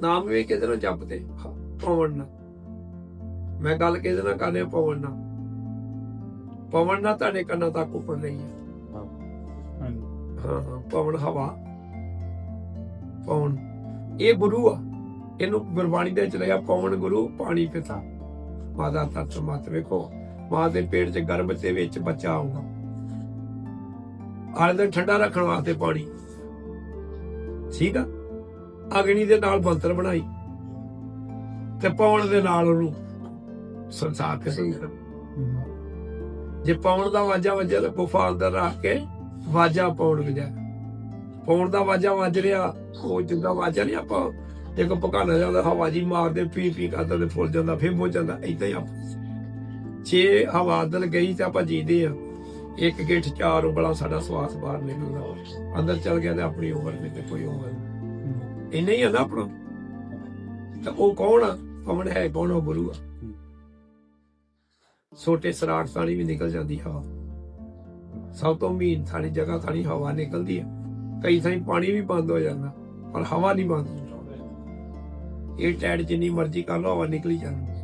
ਨਾਮ? ਵੀ ਕਿਹਦੇ ਨਾਲ ਜਪਦੇ? ਹ- ਪਵਨ ਨਾਲ। ਮੈਂ ਗੱਲ ਕਿਹਦੇ ਨਾਲ ਕਰਨੇ ਪਵਨ ਨਾਲ? ਪਵਨ ਨਾਲ ਤੁਹਾਡੇ ਕੰਨਾਂ ਤੱਕ ਉੱਪਰ ਰਹੀ ਹੈ। ਹਾਂਜੀ ਹਾਂ ਹਾਂ ਪਵਨ ਹਵਾ। ਪਵਨ ਇਹ ਗੁਰੂ ਆ। ਇਹਨੂੰ ਗੁਰਬਾਣੀ ਦੇ ਚ ਲਿਆ ਪਵਨ ਗੁਰੂ ਪਾਣੀ ਪਿਤਾ। ਮਾਤਾ ਤਤ ਮਤ ਵੇਖੋ। ਮਾਂ ਦੇ ਪੇਟ 'ਚ ਗਰਭ ਦੇ ਵਿੱਚ ਬੱਚਾ ਆਊਗਾ। ਆਲੇ ਦਿਨ ਠੰਡਾ ਰੱਖਣ ਵਾਸਤੇ ਪਾਣੀ। ਠੀਕ ਆ? ਅਗਨੀ ਦੇ ਨਾਲ ਬੰਤਰ ਬਣਾਈ ਤੇ ਪਵਨ ਦੇ ਨਾਲ ਉਹਨੂੰ ਸੰਸਾਰ ਕੇ ਸੰਗਤ। ਜੇ ਪੌਣ ਦਾ ਵਾਜਾ ਵੱਜਿਆ ਤਾਂ ਗੁਫਾ ਅੰਦਰ ਰੱਖ ਕੇ ਵਾਜਾ ਪੌਣ ਵਜਾ ਪੌਣ ਦਾ ਵਾਜਾ ਵੱਜ ਰਿਹਾ ਉਹ ਜਿੱਦਾਂ ਵਾਜਾ ਨਹੀਂ ਆਪਾਂ। ਇੱਕ ਪਕਾਣਾ ਜਾਂਦਾ, ਹਵਾ ਜੀ ਮਾਰਦੇ, ਪੀ ਪੀ ਕਰਦਾ ਤੇ ਫੁੱਲ ਜਾਂਦਾ, ਫਿਰ ਹੋ ਜਾਂਦਾ ਇਦਾਂ ਹੀ ਆਪ। ਛੇ ਹਵਾ ਅੰਦਰ ਗਈ ਤਾਂ ਆਪਾਂ ਜੀਦੇ ਆ ਇੱਕ ਗਿੱਠ ਚਾਰ ਉਂਗਲਾਂ, ਸਾਡਾ ਸਵਾਸ ਬਾਹਰ ਨਿਕਲਦਾ। ਅੰਦਰ ਚਲ ਗਿਆ ਤੇ ਆਪਣੀ ਉਮਰ ਨਹੀਂ ਤੇ ਕੋਈ ਉਮਰ ਨਹੀਂ। ਇੰਨਾ ਹੀ ਆ ਨਾ ਆਪਣਾ। ਤਾਂ ਉਹ ਕੌਣ ਆ? ਪਵਨ ਹੈ ਕੌਣ ਉਹ ਗੁਰੂ ਆ। ਛੋਟੇ ਸਰਾਟ ਸਾਣੀ ਵੀ ਨਿਕਲ ਜਾਂਦੀ ਹਵਾ। ਸਭ ਤੋਂ ਮੀਨ ਸਾਡੀ ਜਗ੍ਹਾ ਸਾਡੀ ਹਵਾ ਨਿਕਲਦੀ ਹੈ ਕਈ ਥਾਈਂ ਪਾਣੀ ਵੀ ਬੰਦ ਹੋ ਜਾਂਦਾ ਪਰ ਹਵਾ ਨਹੀਂ ਬੰਦ ਹੁੰਦੀ। ਇਹ ਟੈਡ ਜਿੰਨੀ ਮਰਜ਼ੀ ਕਰ ਲਓ ਹਵਾ ਨਿਕਲੀ ਜਾਂਦੀ।